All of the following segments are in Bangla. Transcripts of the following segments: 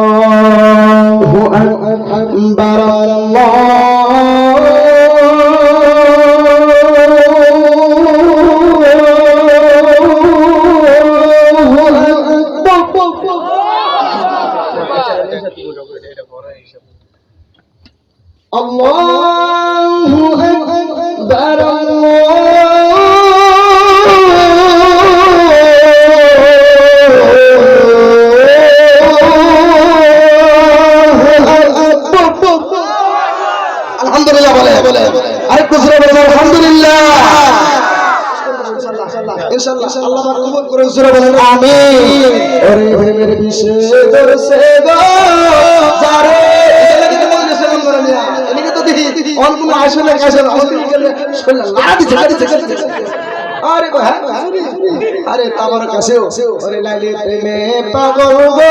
আল্লাহু আকবার আল্লাহু আল্লাহু আরে হ্যাঁ আরে তোমার কাছেও ওরে লাইলি প্রেমে পাগল গো।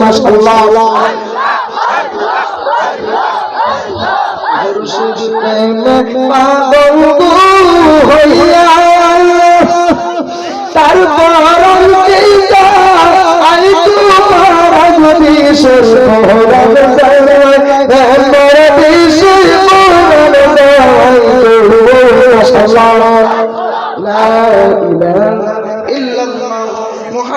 মাশাআল্লাহ প্রেমে পাগল হইয়া তারপর আই তোমার বিশেষ মোহন মোর বিশেষ মোহন